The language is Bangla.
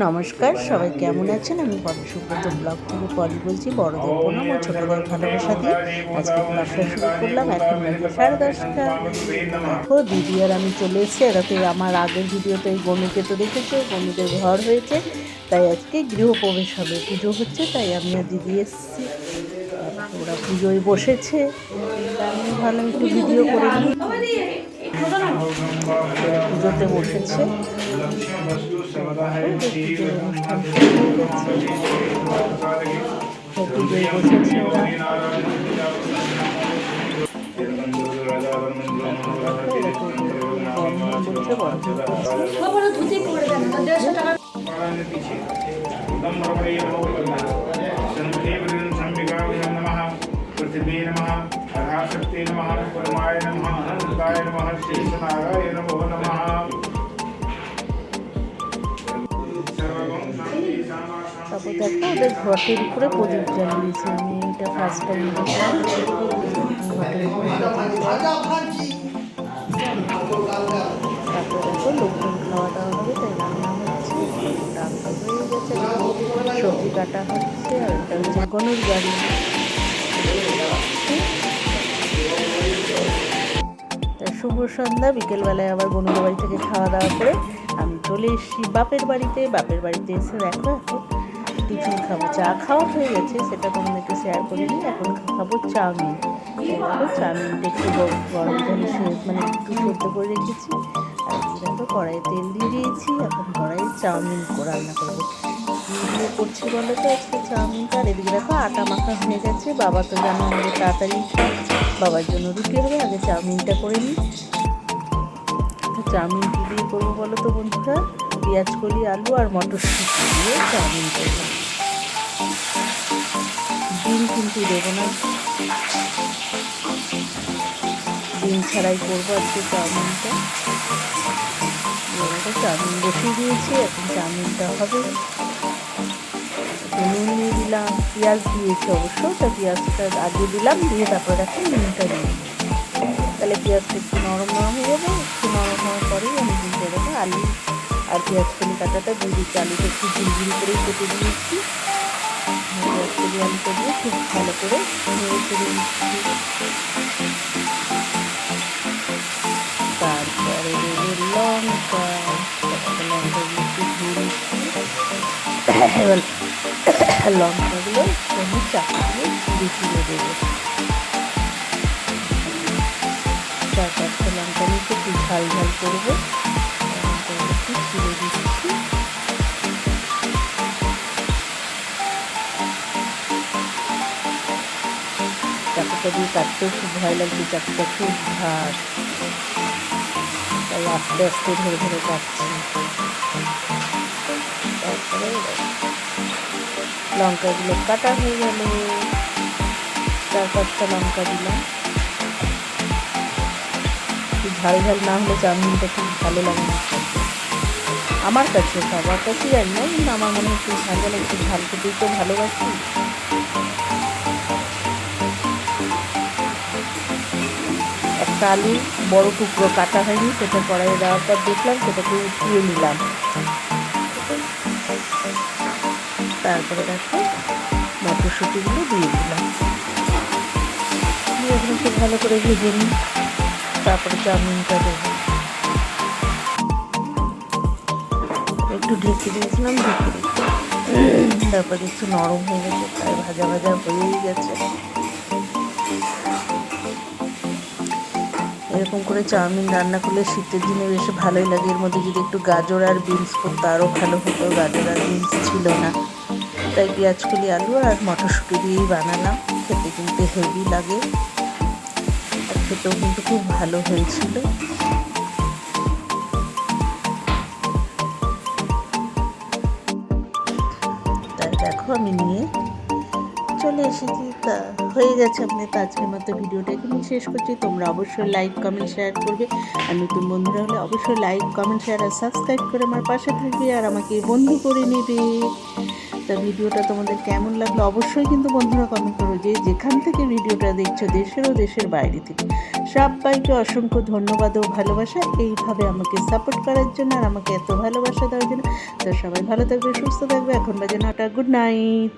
নমস্কার, সবাই কেমন আছেন? আমি পরে সুব্রত ব্লগ থেকে পরি বলছি, বড়দের প্রণাম ও ছোটদের ভালোবাসা দিয়ে আজকে ব্লগটা শুরু করলাম। এখন বাজে সাড়ে দশটা। দেখো, দিদি আর আমি চলে এসেছি। এটাতে আমার আগের ভিডিওতে গণিতে তো দেখেছ গণিতের ঘর হয়েছে। তাই আজকে গৃহপ্রবেশ হবে, পুজো হচ্ছে, তাই আমি আর দিদি এসেছি। ওরা পুজোয় বসেছে। আমি ভাবলাম একটু ভিডিও করে নিই। পুজোতে বসেছে। পুজোয় বসেছে ওরা বন্ধন বলছে বন্ধন করছে पृथ्वी नमः पराशक्ति नमः परमाय नमः अनंताय नमः शेषनागाय नमो नमः सर्वगं शान्ति सामा তারপর দেখো ওদের ঘটের উপরে প্রদীপ জ্বালিয়েছে আমি এটা ফার্স্ট টাইম দেখলাম ঘটের উপরে তারপর দেখো লোকজন খাওয়া দাওয়া হবে তাই রান্না হচ্ছে রান্না হয়ে গেছে সবজি কাটা হচ্ছে আর এটা হচ্ছে গনুর গাড়ি তা শুভ সন্ধ্যা, বিকেলবেলায় আবার বনুর বাড়ি থেকে খাওয়া দাওয়া করে আমি চলে এসেছি বাপের বাড়িতে। বাপের বাড়িতে এসে দেখো, এখন টিফিন খাব। চা খাওয়া হয়ে গেছে, সেটা তোমাদেরকে শেয়ার করিনি এখন খাব চাউমিন। দেখো, চাউমিনটা একটু গরম জলে মানে একটু সেদ্ধ করে রেখেছি। আর দেখো, কড়াইয়ে তেল দিয়ে দিয়েছি। এখন কড়াইয়ে চাউমিন রান্না করব। দিয়ে করছি বলো তো? আজকে চাউমিনটা আর দেখো আটা মাখা হয়ে গেছে। বাবা তো জানো আমাদের তাড়াতাড়ি। বাবার জন্য রুটি হবে আগে চাউমিনটা করে নিই। চাউমিন কী দিয়ে করব বলো তো বন্ধুরা? পেঁয়াজ কলি, আলু আর মটরশুঁটি দিয়ে চাউমিন করব। ডিম কিন্তু দেবো না। ডিম ছাড়াই করব আজকে চাউমিনটা। চাউমিন বসিয়ে দিয়েছি, এখন চাউমিনটা হবে। নুন দিয়ে দিলাম, পেঁয়াজ দিয়েছি অবশ্য, তা পেঁয়াজটা আগে দিলাম, দিয়ে তারপরে এখন নুনটা দিয়ে। তাহলে পেঁয়াজটা একটু নরম নরম হয়ে যাবে, একটু নরম হওয়ার পরেই আমি দিয়ে দেবো। আলু আর পেঁয়াজ কলি কাটাটা দিয়ে দিচ্ছি, আলুটা একটু ঝিলঝিল করেই কেটে দিয়েছি পেঁয়াজ কলি আলুটা দিয়ে খুব ভালো করে নেড়ে দিচ্ছি তারপরে লঙ্কা একটু ধুয়ে নিচ্ছি এবার লঙ্কাগুলো আমি চাপা দিয়ে চিড়ে দেবো। চার পাঁচটা লঙ্কা নিয়ে একটু ঝাল ঝাল করব। একটু চাকুটা দিয়ে কাটতেও খুব ভয় লাগছে, চাকুটা খুব ভার। তাই আস্তে আস্তে ধরে ধরে কাটছি। তারপরে লঙ্কাগুলো কাটা হয়ে গেল। চার পাঁচটা লঙ্কা দিলাম। একটু ঝাল ঝাল না হলে চাউমিনটা খুব ভালো লাগে না। আমার কাছে সবার কাছে জানি না কিন্তু আমার মনে একটু ঝাল ঝাল একটু ঝাল খেতেই তো ভালোবাসি। একটা আলু বড় টুকরো কাটা হয়নি, সেটা কড়াইয়ে দেওয়ার পর দেখলাম, সেটাকে উঠিয়ে নিলাম। তারপরে দেখো মটরশুঁটিগুলো দিয়ে দিলাম। দিয়ে এগুলো খুব ভালো করে ভেজে নিই। তারপরে চাউমিনটা দেবো। একটু ঢেকে দিয়েছিলাম, ঢেকে দিই তারপর একটু নরম হয়ে গেছে, প্রায় ভাজা ভাজা হয়েই গেছে। এরকম করে চাউমিন রান্না করলে শীতের দিনে বেশ ভালোই লাগে। এর মধ্যে যদি একটু গাজর আর বিনস করতো আরও ভালো হতো। গাজর আর বিনস ছিল না। তাই পেঁয়াজ কলি, আলু আর মটরশুঁটি দিয়েই বানালাম। খেতে কিন্তু হেভি লাগে। খেতেও কিন্তু খুব ভালো হয়েছিল। তাই দেখো আমি নিয়ে চলে এসেছি। তা হয়ে গেছে আপনি তো আজকের মতো ভিডিওটা এখানেই শেষ করছি। তোমরা অবশ্যই লাইক কমেন্ট শেয়ার করবে। আর নতুন বন্ধুরা হলে অবশ্যই লাইক কমেন্ট শেয়ার আর সাবস্ক্রাইব করে আমার পাশে থাকবে। আর আমাকে বন্ধু করে নেবে। তা ভিডিওটা তোমাদের কেমন লাগল অবশ্যই কিন্তু বন্ধুরা কমেন্ট করো যে যেখান থেকে ভিডিওটা দেখছ দেশের ও দেশের বাইরে থেকে। সবাইকে অসংখ্য ধন্যবাদ ও ভালোবাসা। এইভাবে আমাকে সাপোর্ট করার জন্য আর আমাকে এত ভালোবাসা দেওয়ার জন্য। তো সবাই ভালো থাকবে, সুস্থ থাকবে। এখন বাজে নটা। Good night